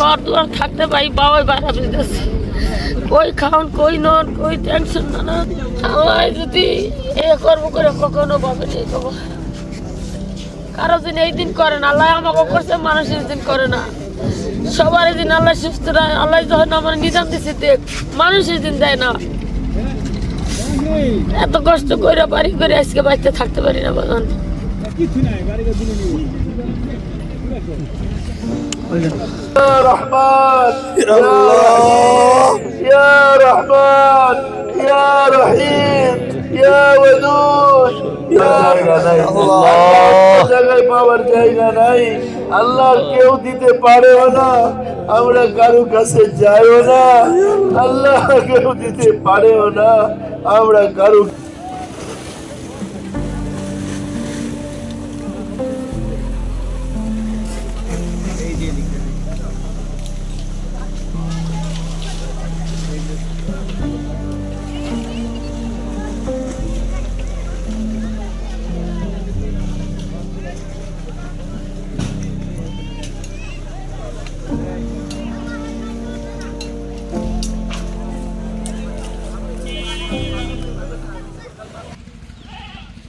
ঘর দুয়ার থাকতে পাই বাবাই বাইরা বুঝতেছি কই খাওন, কই নন, কই টেনশন না না। আল্লাহ যদি এ করব করে কখনো পাবে নেই বাবা কারও দিন এই দিন করে না, আল্লাহ আমাকে করছে মানুষের দিন করে না। সবার দিন আল্লাহ সুস্থ রায়, আল্লাহ যখন আমার নিজাম দিছে, দেখ মানুষের দিন দেয় না। এত কষ্ট করে বাড়ি করে আজকে বাড়িতে থাকতে পারি না বাগান يا رحمن يا الله يا رحمن يا رحيم يا ودود জায়গায় পাওয়ার জায়গা নাই আল্লাহ কেউ দিতে পারেও না আমরা কারো কাছে যাইও না আল্লাহ কেউ দিতে পারেও না আমরা কারো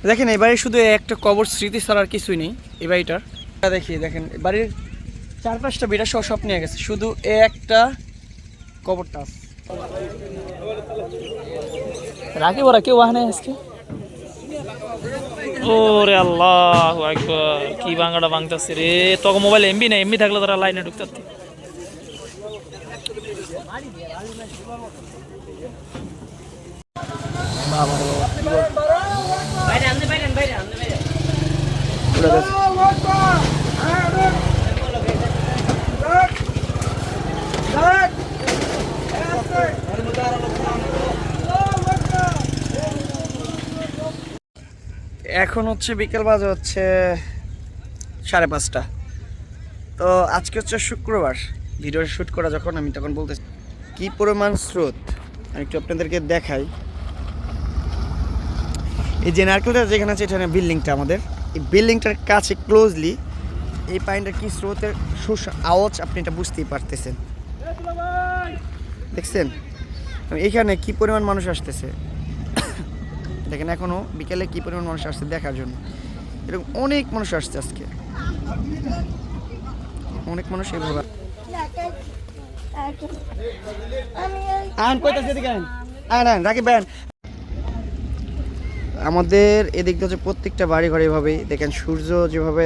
দেখেন এই বাড়ির শুধু একটা কবর স্মৃতি ছাড়া আর কিছুই নেই এই বাড়িটার। এটা দেখি দেখেন বাড়ির চার পাঁচটা বিড়া সহ সব নিয়ে গেছে শুধু এ একটা কবরটা আছে। রাখি ওরা কেউ আহে নাই আজকে? ওরে আল্লাহ একবার কি বাঙ্গাটা ভাঙতেছে রে। তোকে মোবাইল এমবি না এমবি থাকলে তারা লাইনে ঢুকতে পারতি। এখন হচ্ছে বিকেল বাজে হচ্ছে সাড়ে পাঁচটা। তো আজকে হচ্ছে শুক্রবার। ভিডিও শ্যুট করা যখন, আমি তখন বলতে কি পরিমাণ স্রোত? আমি একটু আপনাদেরকে দেখাই। এই যে নারকেলটা যেখানে আছে এখানে বিল্ডিংটা আমাদের। এই বিল্ডিংটার কাছে ক্লোজলি এই পানিটা কি স্রোতের সুস আওয়াজ আপনি এটা বুঝতেই পারতেছেন। দেখছেন? এখানে কি পরিমাণ মানুষ আসতেছে? দেখেন এখনও বিকেলে কি পরিমাণ মানুষ আসছে দেখার জন্য। এরকম অনেক মানুষ আসছে আজকে। অনেক মানুষ এইভাবে আন কইতাছে এদিকে আন আন ভাই আন। আমাদের এদিক দিয়ে হচ্ছে প্রত্যেকটা বাড়ি ঘরে এভাবেই। দেখেন সূর্য যেভাবে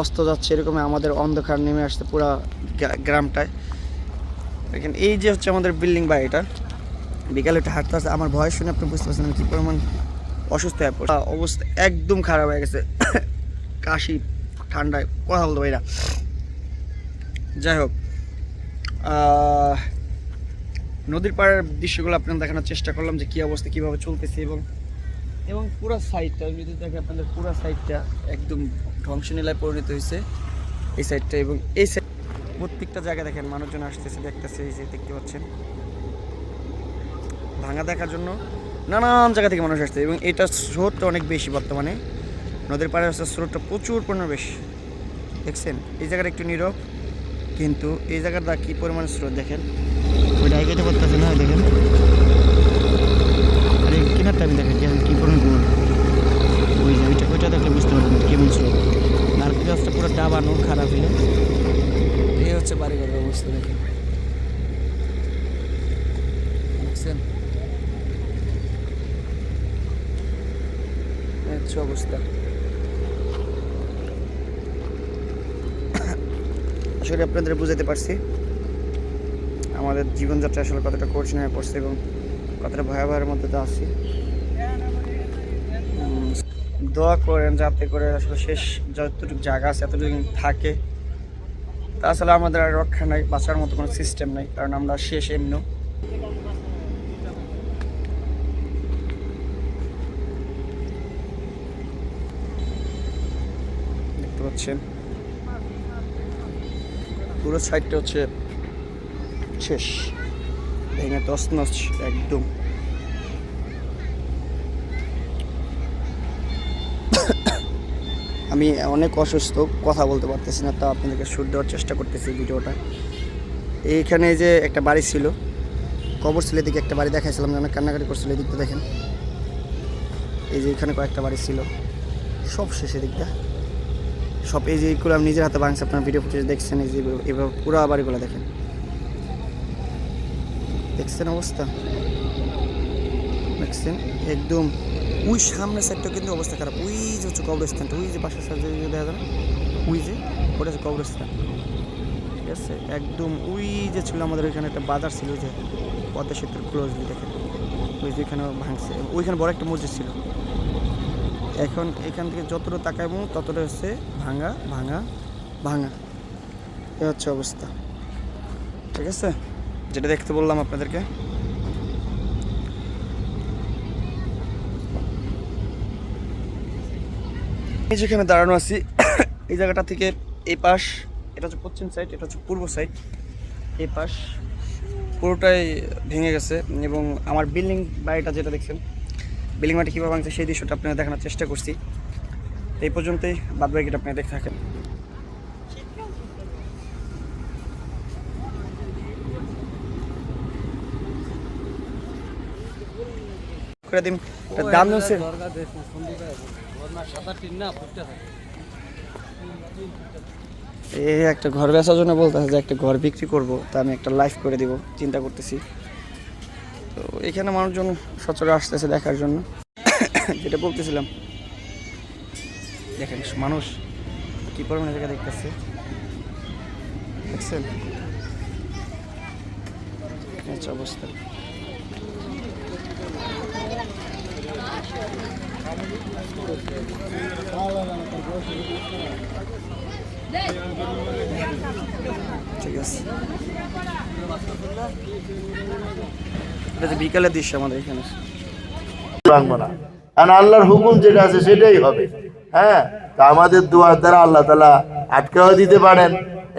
অস্ত যাচ্ছে এরকম আমাদের অন্ধকার নেমে আসছে পুরো গ্রামটায়। দেখেন এই যে হচ্ছে আমাদের বিল্ডিং বাড়িটা, বিকালে একটু হাঁটতে আসতে আমার ভয় শুনে আপনি বুঝতে পারছেন কী পরিমাণ অসুস্থ হয়ে পড়ছে। অবস্থা একদম খারাপ হয়ে গেছে। কাশি, ঠান্ডায় কথা বলতে পারি না যাই হোক নদীর পাড়ের দৃশ্যগুলো আপনাদের দেখানোর চেষ্টা করলাম যে কী অবস্থা, কীভাবে চলতেছে এবং এবং পুরো সাইডটা যদি দেখে আপনাদের পুরো সাইডটা একদম ধ্বংসনীলায় পরিণত হয়েছে, এই সাইডটা এবং এই সাইড প্রত্যেকটা জায়গা দেখেন মানুষজন আসতেছে, দেখতেছে, এই যে দেখতে পাচ্ছেন। ভাঙা দেখার জন্য নানান জায়গা থেকে মানুষ আসছে এবং এটা স্রোতটা অনেক বেশি বর্তমানে। নদীর পাড়ে আসছে স্রোতটা প্রচুর পরিমাণ বেশি। দেখছেন? এই জায়গাটা একটু নীরব, কিন্তু এই জায়গাটা কী পরিমাণ স্রোত দেখেন? ওই ডাইকেটে করতেছে না, দেখেন। আর, কিনারটা আমি দেখেন কেমন কী পরিমাণ গোল ওই যে ওইটা ওইটা দেখলে বুঝতে পারবেন কেমন স্রোত নারকেল গাছটা পুরো ডাবানো খারাপ হলে। এই হচ্ছে বাড়িঘরের অবস্থা, দেখেন। অবস্থা। আসলে আপনাদের বুঝাতে পারছি। আমাদের জীবনযাত্রা আসলে কতটা কঠিন হয়ে পড়ছে এবং কতটা ভয়াবহের মধ্যে তো আছি। দোয়া করেন যাতে করে আসলে শেষ যতটুকু জায়গা আছে, এতটুকু থাকে। তা আসলে আমাদের আর রক্ষা নাই, বাঁচার মতো কোনো সিস্টেম নাই, কারণ আমরা শেষ এমনি দেখতে পাচ্ছেন? পুরো সাইডটা হচ্ছে শেষ। ভেঙে তছনছ একদম। আমি অনেক অসুস্থ, কথা বলতে পারতেছি না, তা আপনাদেরকে শুট দেওয়ার চেষ্টা করতেছি ভিডিওটা। এইখানে যে একটা বাড়ি ছিল, কবর ছিল, এদিকে একটা বাড়ি দেখাইছিলাম যে অনেক কান্নাকাটি করছিল এদিকটা দেখেন। এই যে এখানে কয়েকটা বাড়ি ছিল, সব শেষে দিকটা। সব এই যে এইগুলো আমি নিজের হাতে ভাঙছি আপনার ভিডিও ফুটেজ দেখছেন, এই যে এভাবে পুরো বাড়িগুলো দেখেন। দেখছেন অবস্থা? দেখছেন? একদম ওই সামনের সাইডটা কিন্তু অবস্থা খারাপ। ওই যে হচ্ছে কবরস্থানটা, ওই যে সাইডে যে দেখা না? ওই যে, ওটা হচ্ছে কবরস্থান। ঠিক আছে? একদম ওই যে ছিল আমাদের ওইখানে একটা বাজার ছিল যে, পদ্মা সেতুর ক্লোজলি দেখেন। ওই যে এখানে ভাঙছে। ওইখানে বড় একটা মসজিদ ছিল। এখন এখান থেকে যতটা তাকাইবো, ততটা হচ্ছে ভাঙা ভাঙা ভাঙা। এ হচ্ছে অবস্থা। ঠিক আছে? যেটা দেখতে বললাম আপনাদেরকে। এই যেখানে দাঁড়ানো আছি, এই জায়গাটা থেকে এই পাশ, এটা হচ্ছে পশ্চিম সাইড এটা হচ্ছে পূর্ব সাইড এই পাশ পুরোটাই ভেঙে গেছে এবং আমার বিল্ডিং বাড়িটা যেটা দেখছেন বিল্ডিং বাড়িটা কীভাবে ভাঙছে সেই দৃশ্যটা আপনারা দেখানোর চেষ্টা করছি। এই পর্যন্তই বাদ আপনি দেখে থাকেন। করে দিন দাম হচ্ছে এই একটা ঘর বেচার জন্য বলতেছে যে একটা ঘর বিক্রি করব, তা আমি একটা লাইফ করে দিব, চিন্তা করতেছি। তো এখানে মানুষজন সচরাচর আসতেছে দেখার জন্য। যেটা বলতেছিলাম, দেখেন মানুষ কি পরিমাণে জায়গা দেখতেছে। দেখছেন? অবস্থা। দৃশ্য আমাদের এখানে। আল্লাহর হুকুম যেটা আছে সেটাই হবে। হ্যাঁ? তা আমাদের দোয়ার দ্বারা আল্লাহ তালা আটকাও দিতে পারেন,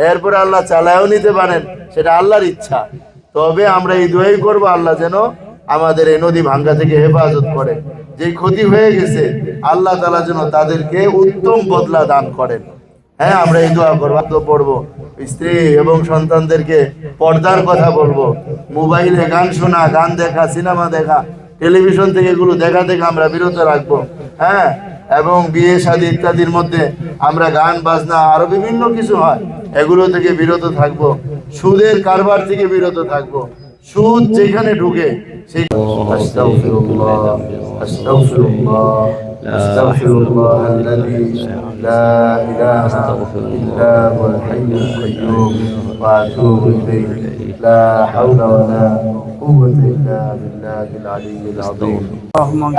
এরপরে আল্লাহ চালায়ও নিতে পারেন, সেটা আল্লাহর ইচ্ছা। তবে আমরা এই দোয়াই করব, আল্লাহ যেন আমাদের এই নদী ভাঙ্গা থেকে হেফাজত করে। যে ক্ষতি হয়ে গেছে, আল্লাহ তালা যেন তাদেরকে উত্তম বদলা দান করেন। হ্যাঁ আমরা এই দোয়া করব পড়ব। স্ত্রী এবং সন্তানদেরকে পর্দার কথা বলব। মোবাইলে গান শোনা, গান দেখা, সিনেমা দেখা, টেলিভিশন থেকে এগুলো দেখা থেকে আমরা বিরত রাখব। হ্যাঁ এবং বিয়ে, শাদী ইত্যাদির মধ্যে আমরা গান, বাজনা, আরও বিভিন্ন কিছু হয়, এগুলো থেকে বিরত থাকব। সুদের কারবার থেকে বিরত থাকব। সুদ যেখানে ঢুকে সেই আস্তাগফিরুল্লাহ আস্তাগফিরুল্লাহ আস্তাগফিরুল্লাহ আল্লাযী লা ইলাহা ইল্লা হুয়াল হাইয়ুল কাইয়্যুম ওয়া আতুবু ইলাইহি লা হাওলা ওয়া লা قوة إلا بالله العلي العظيم.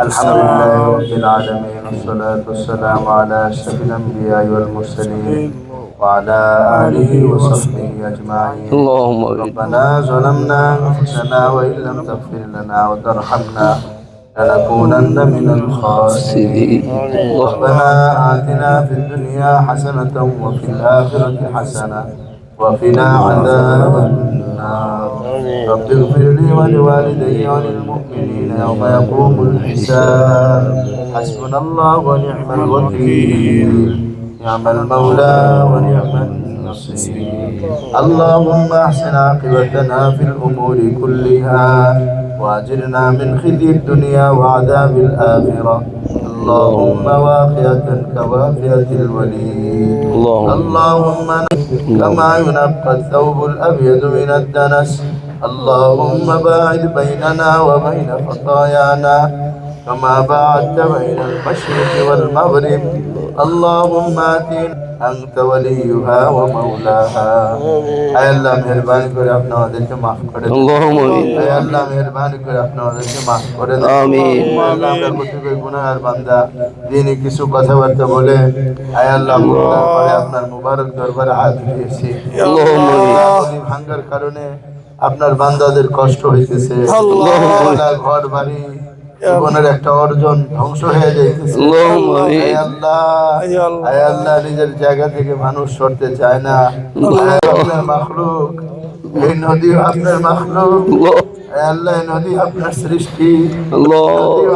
الحمد لله رب العالمين. والصلاة والسلام على أشرف الأنبياء والمرسلين. وعلى آله وصحبه أجمعين. اللهم ربنا ظلمنا أنفسنا وإن لم تغفر لنا وترحمنا لنكونن من الخاسرين. ربنا آتنا في الدنيا حسنة وفي الآخرة حسنة وقنا عذاب النار. رب اغفر لي ولوالدي وللمؤمنين يوم يقوم الحساب. حسبنا الله ونعم الوكيل. نعم المولى ونعم النصير. اللهم أحسن عاقبتنا في الأمور كلها واجرنا من خزي الدنيا وعذاب الآخرة. اللهم واقية كوافية الوليد. اللهم اللهم كما ينقى الثوب الأبيض من الدنس. اللهم باعد بيننا وبين خطايانا. كما باعدت بين المشرق والمغرب اللهم آتنا أنت وليها ومولاها أي الله مهرباني করে আপনি আমাদেরকে মাফ করে দিন اللهم آمين আয় আল্লাহ মেহরবানি করে আপনি আমাদেরকে মাফ করে দেন আমিন। আল্লাহ আমরা প্রত্যেকের গুনাহগার বান্দা যিনি কিছু কথাবার্তা বলে আয় আল্লাহ মুক্তার পরে আপনার মুবারক দরবারে হাত দিয়েছি اللهم آمين নদী ভাঙ্গার কারণে আপনার বান্দাদের কষ্ট হইতেছে আল্লাহ। আল্লাহ, ঘর বাড়ি জীবনের একটা অর্জন ধ্বংস হয়ে যায় আল্লাহ আল্লাহ নিজের জায়গা থেকে মানুষ সরতে চায় না। আপনার মাখলুক। এই নদী আপনার মাখলুক। আল্লাহ নদী আপনার সৃষ্টি।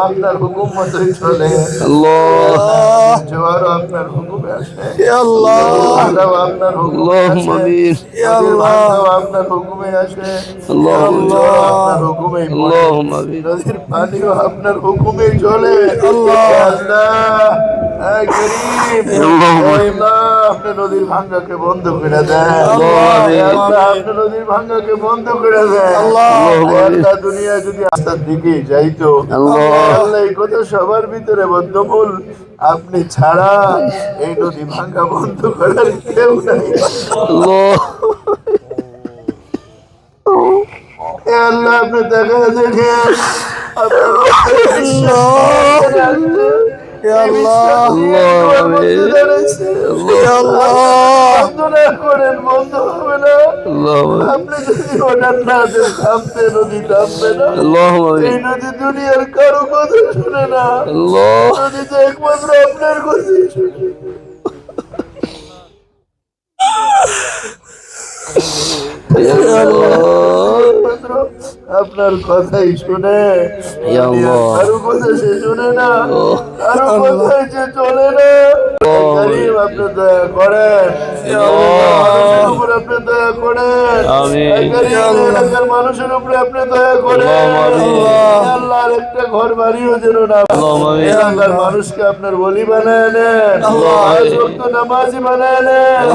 আপনার হুকুম মতোই চলে। আল্লাহ। জোয়ার আপনার হুকুমে আসে। আল্লাহ। আপনার হুকুমে আপনার হুকুমে আসে। আপনার হুকুমে নদীর পানিও আপনার হুকুমে চলে। আল্লাহ। আল্লাহ। আপনি নদীর ভাঙ্গাকে বন্ধ করে দেন আপনি নদীর ভাঙ্গাকে বন্ধ করে দেন দুনিয়া যদি আস্তার দিকে যাইতো আল্লাহ। আল্লাহ এই কথা সবার ভিতরে বদ্ধমূল। আপনি ছাড়া এই নদী ভাঙ্গা বন্ধ করার কেউ নাই। আল্লাহ আপনি দেখা দেখেন। আপনার দুনিয়ার কারও কথা শুনে না। নদী তো একমাত্র আপনার কথাই শুনে। একমাত্র আপনার কথাই শুনে কারও কথা সে শুনে না আরও কথাই সে চলে না। আপনি দয়া করেন। আপনি দয়া করেন। মানুষের উপরে আপনি দয়া করেন। আর একটা ঘর বাড়িও যেন না এলাকার মানুষকে আপনার বলি বানায় নেন পাঁচ ওয়াক্ত নামাজি বানায় নেন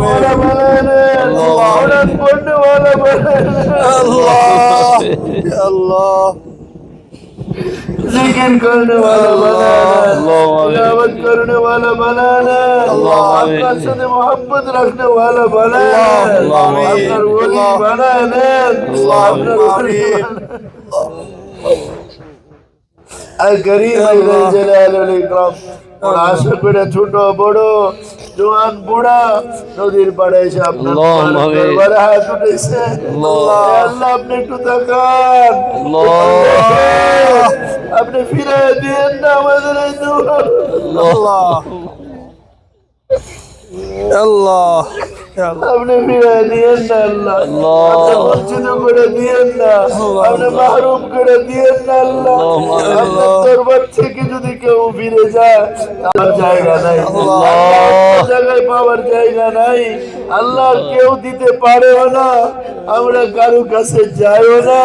ওয়ালা বানায় নেন কোরআন পড়নেওয়ালা বানায় নেন जिक्र करने वाला बनाना तिलावत करने वाला बनाना आपका साथ मोहब्बत रखने वाला बनाना अपना वली बनाना अपना वली করিম ওর আশেপাশে ছোট বড় জোয়ান বুড়া নদীর পাড়ে এসে আপনি একটু তাকান। আপনি ফিরে দিয়েন না আমাদের আল্লাহ। আপনি ফিরে দিয়েন না। আল্লাহ। আপনি বঞ্চিত করে দিয়েন না। আপনি মাহরুম করে দিয়েন না। আল্লাহ আপনার দরবার থেকে যদি কেউ ফিরে যায় তার জায়গা নাই। জায়গায় পাওয়ার জায়গা নাই। আল্লাহ কেউ দিতে পারেও না। আমরা কারও কাছে যাইও না।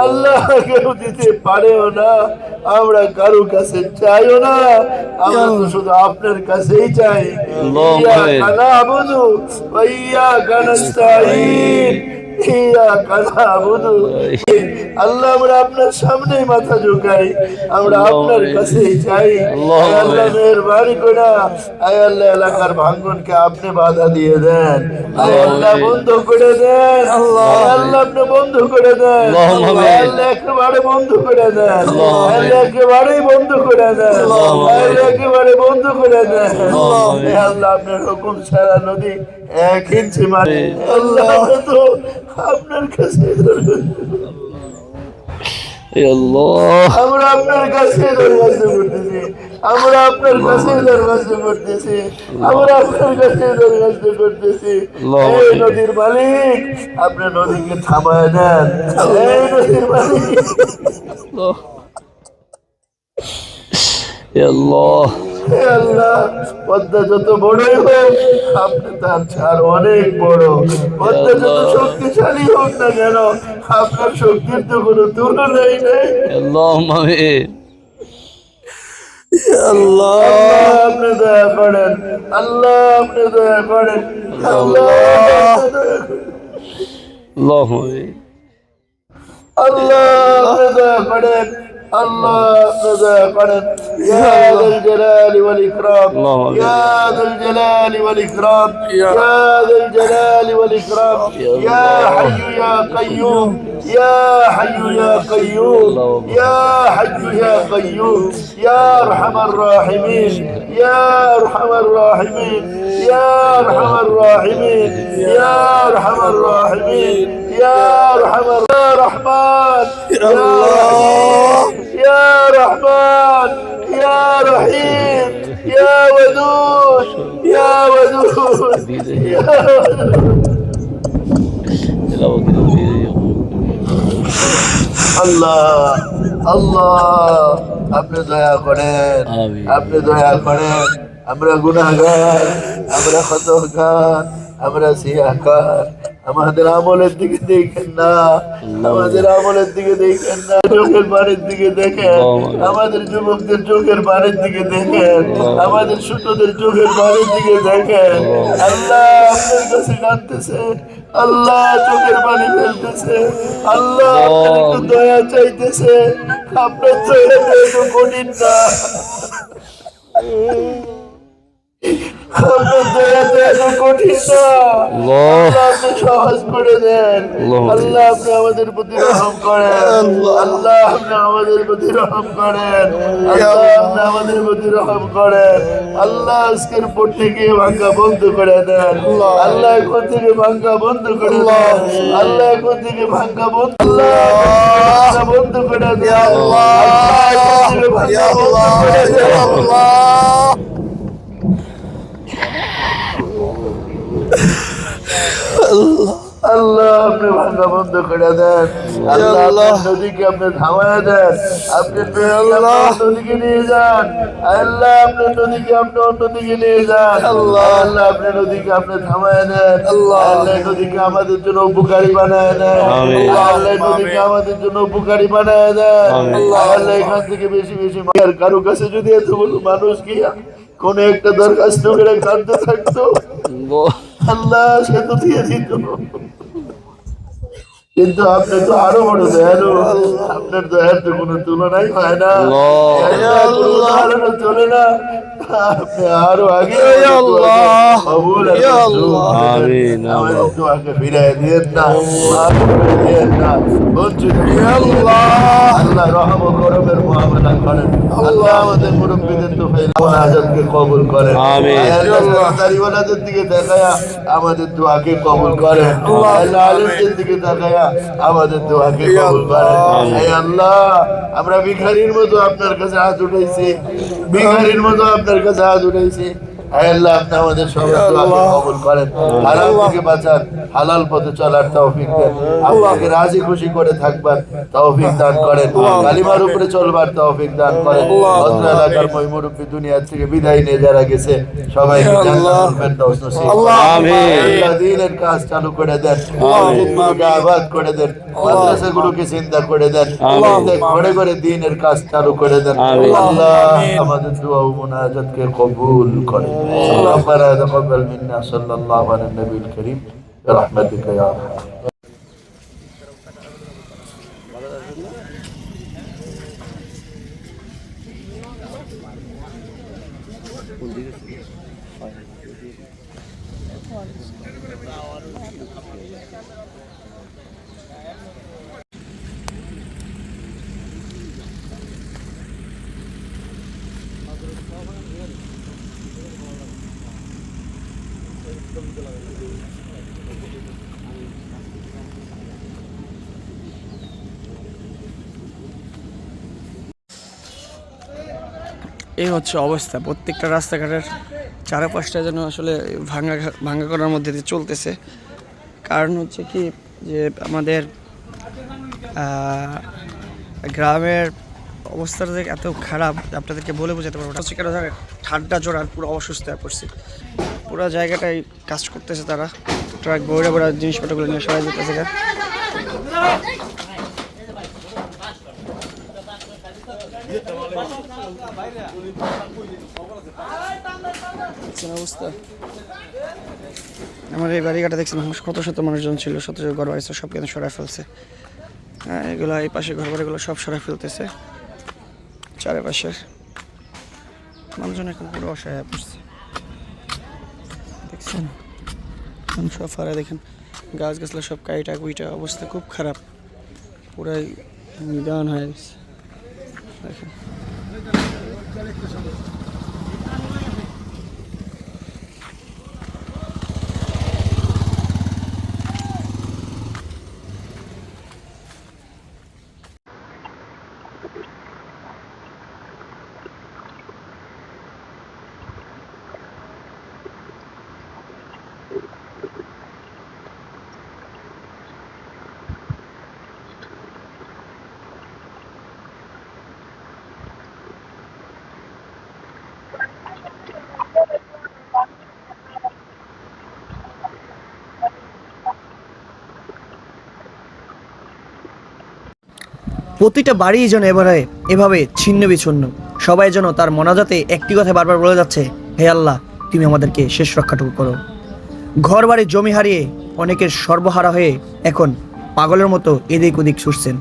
আল্লাহ কেউ দিতে পারেও না। আমরা কারও কাছে চাইও না। আমরা শুধু আপনার কাছেই চাই وإياك نستعين আপনি বাধা দিয়ে দেন আল্লাহ বন্ধ করে দেন আল্লাহ আপনি বন্ধ করে দেন একেবারে বন্ধ করে দেন একেবারেই বন্ধ করে দেন একেবারে বন্ধ করে দেন আল্লাহ আপনার হুকুম ছাড়া নদী এক ইঞ্চি মানে আল্লাহ তো আপনার কাছে আমরা আপনার কাছে দরখাস্ত করতেছি আমরা আপনার কাছে দরখাস্ত করতেছি আমরা আপনার কাছে দরখাস্ত করতেছি এই নদীর মালিক আপনি নদীকে থামায় দেন। এই নদীর মালিক। হে আল্লাহ পদ্মা যত বড়ই হোক আপনি তার ছাড় অনেক বড়। পদ্মা যত শক্তিশালী হোক না কেন আপনার শক্তির তো কোনো তুলনাই নেই। আল্লাহ আপনি দয়া করেন আল্লাহ আপনি দয়া করেন আল্লাহ। আল্লাহ আপনি দয়া করেন। اللهم ذاقنا يا ذا الجلال والإكرام. يا ذا الجلال والإكرام. يا ذا الجلال والإكرام. يا حي يا قيوم. يا حي يا قيوم يا حي يا قيوم يا أرحم الراحمين يا أرحم الراحمين يا أرحم الراحمين يا أرحم الراحمين يا أرحم الرحمن يا الله يا رحمن يا رحيم يا ودود يا ودود يا ودود. আল্লাহ আল্লাহ আপনি দয়া করেন আপনি দয়া করেন। আমরা গুনাহগার আমরা ক্ষতগার আমরা সিয়াকার আমাদের আমলের দিকে দেখেন না। আমাদের আমলের দিকে দেখেন না চোখের বাড়ির দিকে দেখেন। আমাদের যুবকদের চোখের বাড়ির দিকে দেখেন। আমাদের ছোটদের চোখের বাড়ির দিকে দেখেন। আল্লাহ আপনার কাছে কাঁদতেছে। আল্লাহ চোখের পানি ফেলতেছে। আল্লাহ আপনার একটু দয়া চাইতেছে। আপনার দয়া কঠিন না। আমাদের প্রতি রহম করেন। আল্লাহ। আপনি আমাদের প্রতি রহম করেন। আল্লাহ আপনি আমাদের প্রতি রহম করেন। আল্লাহ আজকের পর থেকে ভাঙ্গা বন্ধ করে দেন। আল্লাহ। এখন থেকে ভাঙ্গা বন্ধ করে দেন। আল্লাহ। এখন থেকে ভাঙ্গা বন্ধ আল্লাহ বন্ধ করে দেন। আল্লাহ। ভাঙ্গা বন্ধ করে দেন। আল্লাহ। আপনি ভাঙ্গা বন্ধ করে দেন। আল্লাহ নদীকে আপনি থামায় দেন। আপনি নদীকে নিয়ে যান। আল্লাহ আপনার নদীকে আপনি অন্যদিকে নিয়ে যান। আল্লাহ। আল্লাহ আপনি নদীকে আপনি থামায় দেন। আল্লাহ। আল্লাহ নদীকে আমাদের জন্য উপকারী বানায় দেন। আল্লাহ নদীকে আমাদের জন্য উপকারী বানায় দেন। আল্লাহ এখান থেকে বেশি বেশি কারও কাছে যদি এতগুলো মানুষ গিয়া কোন একটা দরখাস্ত করে কাঁদতে থাকতো আল্লাহ সে তো দিয়ে দিত। কিন্তু আপনি তো আরও বড় দয়ালু। আপনার দয়ার তো কোনো তুলনাই হয় না। চলে না। আপনি আরও আগে। আমাদের দোয়াকে ফিরাই দিয়েন না। দিয়েন না। বঞ্চিত আল্লাহ রহম ও করমের মুআমালা করেন। আল্লাহ আমাদের মুরব্বীদের তো কবুল করেন। আল্লাহ দাড়িওয়ালাদের দিকে দেখায়া আমাদের দোয়াকে কবুল করেন। আল্লাহ আলেমদের দিকে দেখায়া আমাদের দোয়াকে কবুল করেন। হে আল্লাহ আমরা ভিখারির মতো আপনার কাছে হাত উঠাইছি। ভিখারির মতো আপনার কাছে হাত উঠাইছি। আল্লাহ আপনি আমাদের সবার দোয়াকে কবুল করেন। হারাম থেকে বাঁচান হালাল পথে চলার তৌফিক দেন। আল্লাহকে রাজি খুশি করে থাকবার তৌফিক দান করেন। কালিমার উপরে চলবার তৌফিক দান করেন। ভদ্র এলাকার মই মুরব্বী দুনিয়া থেকে বিদায় নিয়ে যারা গেছে সবাইকে জান্নাতুল ফেরদাউস নসিব আমিন। আল্লাহ দ্বীনের কাজ চালু করে দেন। আবাদ করে দেন। মাদ্রাসাগুলোকে চিন্তা করে দেন প্রত্যেক ঘরে ঘরে দ্বীনের কাজ চালু করে দেন আল্লাহ আমাদের দোয়া ও মুনাজাতকে কবুল করেন ربنا تقبل منا صلى الله على النبي الكريم برحمتك يا ارحم এই হচ্ছে অবস্থা প্রত্যেকটা রাস্তাঘাটের চারপাশটা যেন আসলে ভাঙা ভাঙা করার মধ্যে দিয়ে চলতেছে। কারণ হচ্ছে কি যে আমাদের গ্রামের অবস্থাটা যে এত খারাপ, আপনাদেরকে বলে বোঝাতে পারব হচ্ছে কেন জানেন? ঠান্ডা আর পুরো অসুস্থ হয়ে পড়ছে। পুরো জায়গাটাই কাজ করতেছে তারা। ট্রাক, বইরা বড়া জিনিসপত্রগুলো নিয়ে সবাই যেতেছে গা। দেখছেন অবস্থা? আমার এই বাড়িঘাটা দেখছেন কত শত মানুষজন ছিল, শত শত ঘর বাড়ি সব কিন্তু সরাই ফেলছে। হ্যাঁ এগুলো এই পাশে ঘর বাড়িগুলো সব সরাই ফেলতেছে। চারিপাশের মানুষজন এখন পুরো অসহায় হয়ে পড়ছে। দেখছেন? সব ফারা দেখেন গাছ গাছলা সব কাইটা কুইটা, অবস্থা খুব খারাপ। পুরাই নিদান হয়ে গেছে। দেখেন। প্রতিটা বাড়ি যেন এবারে এভাবে ছিন্ন বিচ্ছিন্ন। সবাই যেন তার মনাজাতে একটি কথা বারবার বলে যাচ্ছে, হে আল্লাহ, তুমি আমাদেরকে শেষ রক্ষাটুকু করো। ঘর বাড়ি জমি হারিয়ে অনেকের সর্বহারা হয়ে এখন পাগলের মতো এদিক ওদিক ছুটছেন।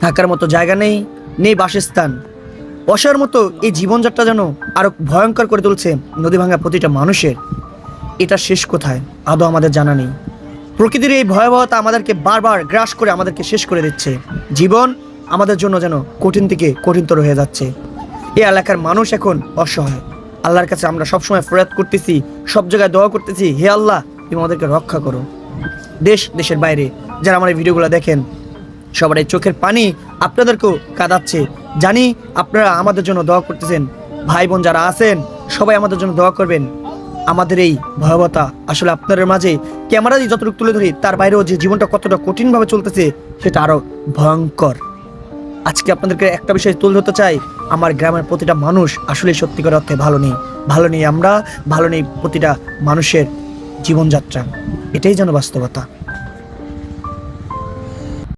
থাকার মতো জায়গা নেই নেই বাসস্থান। অসার মতো এই জীবনযাত্রা যেন আরও ভয়ঙ্কর করে তুলছে নদী ভাঙা প্রতিটা মানুষের। এটা শেষ কোথায়? আদৌ আমাদের জানা নেই। প্রকৃতির এই ভয়াবহতা আমাদেরকে বারবার গ্রাস করে আমাদেরকে শেষ করে দিচ্ছে। জীবন আমাদের জন্য যেন কঠিন থেকে কঠিনতর হয়ে যাচ্ছে। এ এলাকার মানুষ এখন অসহায়। আল্লাহর কাছে আমরা সবসময় ফরিয়াদ করতেছি, সব জায়গায় দোয়া করতেছি, হে আল্লাহ, তুমি আমাদেরকে রক্ষা করো। দেশ, দেশের বাইরে যারা আমার এই ভিডিওগুলো দেখেন, সবার এই চোখের পানি আপনাদেরকেও কাঁদাচ্ছে। জানি আপনারা আমাদের জন্য দোয়া করতেছেন। ভাই বোন যারা আছেন, সবাই আমাদের জন্য দোয়া করবেন। আমাদের এই ভয়াবহতা। আসলে আপনাদের মাঝে ক্যামেরা দিয়ে যতটুকু তুলে ধরি, তার বাইরেও যে জীবনটা কতটা কঠিনভাবে চলতেছে, সেটা আরও ভয়ঙ্কর। আজকে আপনাদেরকে একটা বিষয় তুলে ধরতে চাই, আমার গ্রামের প্রতিটা মানুষ আসলে সত্যিকার অর্থে ভালো নেই। ভালো নেই আমরা, ভালো নেই প্রতিটা মানুষের জীবনযাত্রা। এটাই যেন বাস্তবতা।